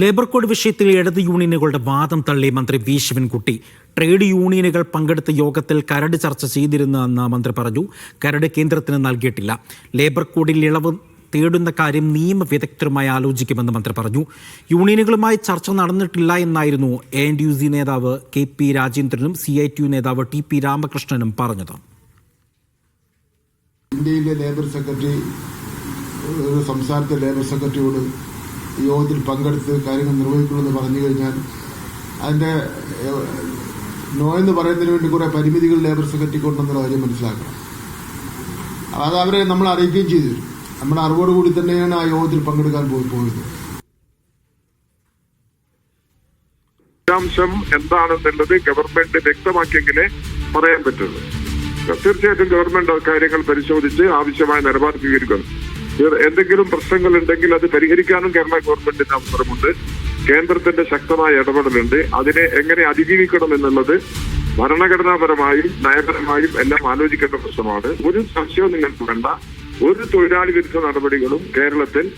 Labour code വിഷയത്തിൽ ഇടത് യൂണിയനുകളുടെ വാദം തള്ളി മന്ത്രി വി. ശിവൻകുട്ടി. ട്രേഡ് യൂണിയനുകൾ പങ്കെടുത്ത യോഗത്തിൽ കരട് ചർച്ച ചെയ്തിരുന്നുവെന്ന് മന്ത്രി പറഞ്ഞു. കരട് കേന്ദ്രത്തിന് നൽകിയിട്ടില്ല. ലേബർ കോഡിൽ ഇളവ് തേടുന്ന കാര്യം നിയമവിദഗ്ധരുമായി ആലോചിക്കുമെന്ന് മന്ത്രി പറഞ്ഞു. യൂണിയനുകളുമായി ചർച്ച നടന്നിട്ടില്ല എന്നായിരുന്നു എ എൻ യു സി നേതാവ് കെ പി രാജേന്ദ്രനും സി ഐ ടി യു നേതാവ് ടി പി രാമകൃഷ്ണനും പറഞ്ഞത്. ഇന്ത്യയിലെ ലേബർ സെക്രട്ടറി സംസ്ഥാനത്തെ ലേബർ സെക്രട്ടറിയോട് യോഗത്തിൽ പങ്കെടുത്ത് കാര്യങ്ങൾ നിർവഹിക്കണമെന്ന് പറഞ്ഞു കഴിഞ്ഞാൽ അതിന്റെ നോ എന്ന് പറയുന്നതിന് വേണ്ടി കുറെ പരിമിതികൾ ലേബർ സെക്രട്ടറിക്ക് ഉണ്ടെന്നുള്ള കാര്യം മനസ്സിലാക്കണം. അത് അവരെ നമ്മൾ അറിയിക്കുകയും ചെയ്തു നമ്മുടെ അറിവോടുകൂടി തന്നെയാണ് ആ യോഗത്തിൽ പങ്കെടുക്കാൻ പോയി പോയത്. വിശദാംശം എന്താണെന്നുള്ളത് ഗവൺമെന്റ് വ്യക്തമാക്കിയെങ്കിലേ പറയാൻ പറ്റുള്ളൂ. തീർച്ചയായിട്ടും ഗവൺമെന്റ് കാര്യങ്ങൾ പരിശോധിച്ച് ആവശ്യമായ നിലപാട് സ്വീകരിക്കണം. ഇത് എന്തെങ്കിലും പ്രശ്നങ്ങൾ ഉണ്ടെങ്കിൽ അത് പരിഹരിക്കാനും കേരള ഗവൺമെന്റിന് അവസരമുണ്ട്. കേന്ദ്രത്തിന്റെ ശക്തമായ ഇടപെടലുണ്ട്. അതിനെ എങ്ങനെ അതിജീവിക്കണം എന്നുള്ളത് ഭരണഘടനാപരമായും നയപരമായും എല്ലാം ആലോചിക്കേണ്ട പ്രശ്നമാണ്. ഒരു സംശയവും നിങ്ങൾക്ക് വേണ്ട. ഒരു തൊഴിലാളി വിരുദ്ധ നടപടികളും കേരളത്തിൽ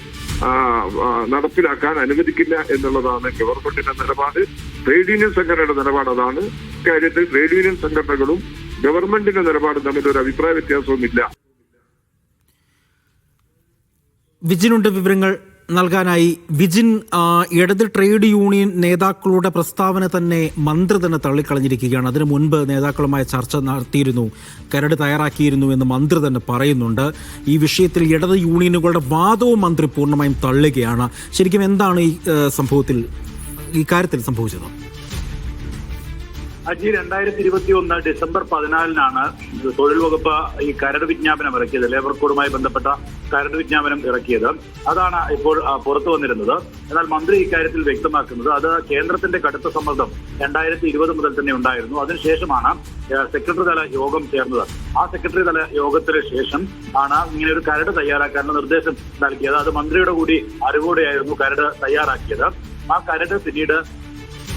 നടപ്പിലാക്കാൻ അനുവദിക്കില്ല എന്നുള്ളതാണ് ഗവൺമെന്റിന്റെ നിലപാട്. ട്രേഡ് യൂണിയൻ സംഘടനയുടെ നിലപാട് അതാണ്. ഇക്കാര്യത്തിൽ ട്രേഡ് യൂണിയൻ സംഘടനകളും ഗവൺമെന്റിന്റെ നിലപാടും തമ്മിൽ ഒരു അഭിപ്രായ വ്യത്യാസവുമില്ല. വിജിനുണ്ട് വിവരങ്ങൾ നൽകാനായി. വിജിൻ ഇടത് ട്രേഡ് യൂണിയൻ നേതാക്കളുടെ പ്രസ്താവന തന്നെ മന്ത്രി തന്നെ തള്ളിക്കളഞ്ഞിരിക്കുകയാണ്. അതിനു മുൻപ് നേതാക്കളുമായി ചർച്ച നടത്തിയിരുന്നു കരട് തയ്യാറാക്കിയിരുന്നു എന്ന് മന്ത്രി തന്നെ പറയുന്നുണ്ട്. ഈ വിഷയത്തിൽ ഇടത് യൂണിയനുകളുടെ വാദവും മന്ത്രി പൂർണമായും തള്ളുകയാണ്. ശരിക്കും എന്താണ് ഈ സംഭവത്തിൽ ഈ കാര്യത്തിൽ സംഭവിച്ചത്? അജി രണ്ടായിരത്തി ഇരുപത്തി ഒന്ന് ഡിസംബർ പതിനാലിനാണ് തൊഴിൽ വകുപ്പ് ഈ കരട് വിജ്ഞാപനം ഇറക്കിയത്. ലേബർ കോഡുമായി ബന്ധപ്പെട്ട കരട് വിജ്ഞാപനം ഇറക്കിയത്. അതാണ് ഇപ്പോൾ പുറത്തു വന്നിരുന്നത്. എന്നാൽ മന്ത്രി ഇക്കാര്യത്തിൽ വ്യക്തമാക്കുന്നത് അത് കേന്ദ്രത്തിന്റെ കടുത്ത സമ്മർദ്ദം രണ്ടായിരത്തി ഇരുപത് മുതൽ തന്നെ ഉണ്ടായിരുന്നു. അതിനുശേഷമാണ് സെക്രട്ടറി തല യോഗം ചേർന്നത്. ആ സെക്രട്ടറി തല യോഗത്തിന് ശേഷം ആണ് ഇങ്ങനെ ഒരു കരട് തയ്യാറാക്കാനുള്ള നിർദ്ദേശം നൽകിയത്. അത് മന്ത്രിയുടെ കൂടി അറിവോടെയായിരുന്നു കരട് തയ്യാറാക്കിയത്. ആ കരട് പിന്നീട്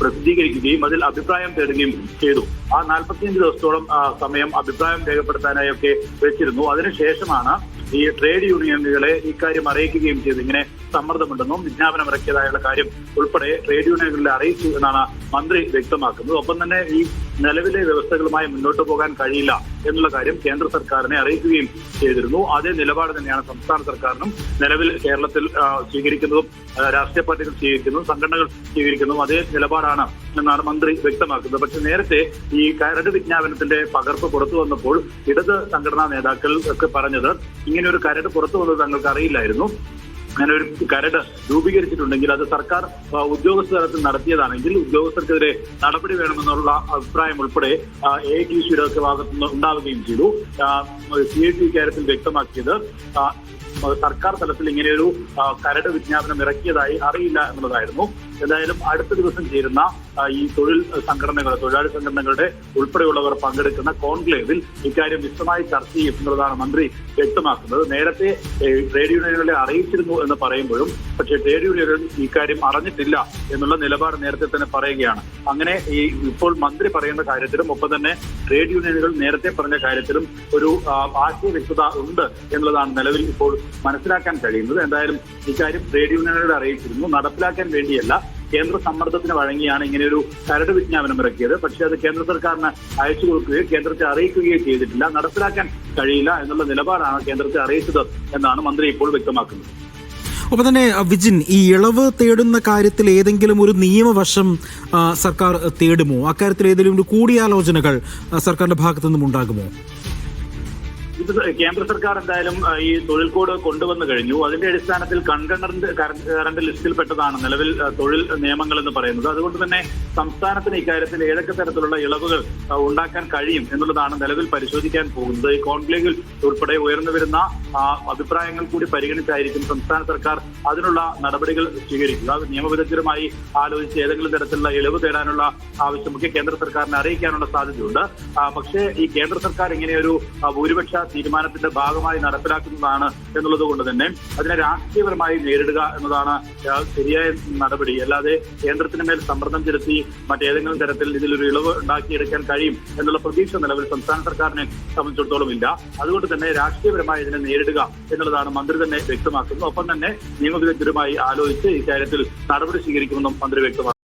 പ്രസിദ്ധീകരിക്കുകയും അതിൽ അഭിപ്രായം തേടുകയും ചെയ്തു. ആ നാൽപ്പത്തിയഞ്ച് ദിവസത്തോളം സമയം അഭിപ്രായം രേഖപ്പെടുത്താനായി ഒക്കെ വെച്ചിരുന്നു. അതിനുശേഷമാണ് ഈ ട്രേഡ് യൂണിയനുകളെ ഇക്കാര്യം അറിയിക്കുകയും ചെയ്തു. ഇങ്ങനെ സമ്മർദ്ദമുണ്ടെന്നും വിജ്ഞാപനം ഇറക്കിയതായുള്ള കാര്യം ഉൾപ്പെടെ ട്രേഡ് യൂണിയനുകളെ അറിയിച്ചു എന്നാണ് മന്ത്രി വ്യക്തമാക്കുന്നത്. ഒപ്പം തന്നെ ഈ നിലവിലെ വ്യവസ്ഥകളുമായി മുന്നോട്ട് പോകാൻ കഴിയില്ല എന്നുള്ള കാര്യം കേന്ദ്ര സർക്കാരിനെ അറിയിക്കുകയും ചെയ്തിരുന്നു. അതേ നിലപാട് തന്നെയാണ് സംസ്ഥാന സർക്കാരിനും നിലവിൽ കേരളത്തിൽ സ്വീകരിക്കുന്നതും രാഷ്ട്രീയ പാർട്ടികൾ സ്വീകരിക്കുന്നതും സംഘടനകൾ സ്വീകരിക്കുന്നതും അതേ നിലപാടാണ് എന്നാണ് മന്ത്രി വ്യക്തമാക്കുന്നത്. പക്ഷെ നേരത്തെ ഈ കരട് വിജ്ഞാപനത്തിന്റെ പകർപ്പ് പുറത്തു വന്നപ്പോൾ ഇടത് സംഘടനാ നേതാക്കൾ ഒക്കെ പറഞ്ഞത് ഇങ്ങനെ ഒരു കരട് പുറത്തു വന്നത് തങ്ങൾക്ക് അറിയില്ലായിരുന്നു. അങ്ങനെ ഒരു കരട് രൂപീകരിച്ചിട്ടുണ്ടെങ്കിൽ അത് സർക്കാർ ഉദ്യോഗസ്ഥ തലത്തിൽ നടത്തിയതാണെങ്കിൽ ഉദ്യോഗസ്ഥർക്കെതിരെ നടപടി വേണമെന്നുള്ള അഭിപ്രായം ഉൾപ്പെടെ എ ടി സിയുടെ ഒക്കെ ഭാഗത്തുനിന്ന് ഉണ്ടാവുകയും ചെയ്തു. സി ഐ ടി കാര്യത്തിൽ വ്യക്തമാക്കിയത് സർക്കാർ തലത്തിൽ ഇങ്ങനെയൊരു കരട് വിജ്ഞാപനം ഇറക്കിയതായി അറിയില്ല എന്നുള്ളതായിരുന്നു. എന്തായാലും അടുത്ത ദിവസം ചേരുന്ന ഈ തൊഴിൽ സംഘടനകൾ തൊഴിലാളി സംഘടനകളുടെ ഉൾപ്പെടെയുള്ളവർ പങ്കെടുക്കുന്ന കോൺക്ലേവിൽ ഇക്കാര്യം വിശദമായി ചർച്ച ചെയ്യും എന്നുള്ളതാണ് മന്ത്രി വ്യക്തമാക്കുന്നത്. നേരത്തെ ട്രേഡ് യൂണിയനുകളെ അറിയിച്ചിരുന്നു എന്ന് പറയുമ്പോഴും പക്ഷേ ട്രേഡ് യൂണിയനുകൾ ഇക്കാര്യം അറിഞ്ഞിട്ടില്ല എന്നുള്ള നിലപാട് നേരത്തെ തന്നെ പറയുകയാണ്. അങ്ങനെ ഈ ഇപ്പോൾ മന്ത്രി പറയുന്ന കാര്യത്തിലും ഒപ്പം തന്നെ ട്രേഡ് യൂണിയനുകൾ നേരത്തെ പറഞ്ഞ കാര്യത്തിലും ഒരു ആശയവ്യക്തത ആശയ വ്യക്തത ഉണ്ട് എന്നുള്ളതാണ് നിലവിൽ ഇപ്പോൾ മനസ്സിലാക്കാൻ കഴിയുന്നത്. എന്തായാലും ഇക്കാര്യം ട്രേഡ് യൂണിയനുകളെ അറിയിച്ചിരുന്നു. നടപ്പിലാക്കാൻ വേണ്ടിയല്ല. കേന്ദ്ര സമ്മർദ്ദത്തിന് വഴങ്ങിയാണ് ഇങ്ങനെയൊരു കരട് വിജ്ഞാപനം ഇറക്കിയത്. പക്ഷേ അത് കേന്ദ്ര സർക്കാരിന് അയച്ചു കൊടുക്കുകയോ കേന്ദ്രത്തെ അറിയിക്കുകയോ ചെയ്തിട്ടില്ല. നടപ്പിലാക്കാൻ കഴിയില്ല എന്നുള്ള നിലപാടാണ് കേന്ദ്രത്തെ അറിയിച്ചത് എന്നാണ് മന്ത്രി ഇപ്പോൾ വ്യക്തമാക്കുന്നത്. ഒപ്പം തന്നെ വിജിൻ ഈ ഇളവ് തേടുന്ന കാര്യത്തിൽ ഏതെങ്കിലും ഒരു നിയമവശം സർക്കാർ തേടുമോ? അക്കാര്യത്തിൽ ഏതെങ്കിലും ഒരു കൂടിയാലോചനകൾ സർക്കാരിന്റെ ഭാഗത്തു നിന്നും ഉണ്ടാകുമോ? കേന്ദ്ര സർക്കാർ എന്തായാലും ഈ തൊഴിൽ കോഡ് കൊണ്ടുവന്നു കഴിഞ്ഞു. അതിന്റെ അടിസ്ഥാനത്തിൽ കൺകറന്റ് ലിസ്റ്റിൽ ലിസ്റ്റിൽപ്പെട്ടതാണ് നിലവിൽ തൊഴിൽ നിയമങ്ങൾ എന്ന് പറയുന്നത്. അതുകൊണ്ട് തന്നെ സംസ്ഥാനത്തിന് ഇക്കാര്യത്തിൽ ഏതൊക്കെ തരത്തിലുള്ള ഇളവുകൾ ഉണ്ടാക്കാൻ കഴിയും എന്നുള്ളതാണ് നിലവിൽ പരിശോധിക്കാൻ പോകുന്നത്. ഈ കോൺക്ലേവിൽ ഉൾപ്പെടെ ഉയർന്നു വരുന്ന അഭിപ്രായങ്ങൾ കൂടി പരിഗണിച്ചായിരിക്കും സംസ്ഥാന സർക്കാർ അതിനുള്ള നടപടികൾ സ്വീകരിക്കുക. നിയമവിദഗ്ധരുമായി ആലോചിച്ച് ഏതെങ്കിലും തരത്തിലുള്ള ഇളവ് തേടാനുള്ള ആവശ്യമൊക്കെ കേന്ദ്ര സർക്കാരിനെ അറിയിക്കാനുള്ള സാധ്യതയുണ്ട്. പക്ഷേ ഈ കേന്ദ്ര സർക്കാർ ഇങ്ങനെയൊരു ഭൂരിപക്ഷ തീരുമാനത്തിന്റെ ഭാഗമായി നടപ്പിലാക്കുന്നതാണ് എന്നുള്ളത് കൊണ്ട് തന്നെ അതിനെ രാഷ്ട്രീയപരമായി നേരിടുക എന്നതാണ് ശരിയായ നടപടി. അല്ലാതെ കേന്ദ്രത്തിന് മേൽ സമ്മർദ്ദം ചെലുത്തി മറ്റേതെങ്കിലും തരത്തിൽ ഇതിലൊരു ഇളവ് ഉണ്ടാക്കിയെടുക്കാൻ കഴിയും എന്നുള്ള പ്രതീക്ഷ നിലവിൽ സംസ്ഥാന സർക്കാരിനെ സംബന്ധിച്ചിടത്തോളം ഇല്ല. അതുകൊണ്ട് തന്നെ രാഷ്ട്രീയപരമായി ഇതിനെ നേരിടുക എന്നുള്ളതാണ് മന്ത്രി തന്നെ വ്യക്തമാക്കുന്നത്. ഒപ്പം തന്നെ നിയമവിദഗ്ധരുമായി ആലോചിച്ച് ഇക്കാര്യത്തിൽ നടപടി സ്വീകരിക്കുമെന്നും മന്ത്രി വ്യക്തമാക്കി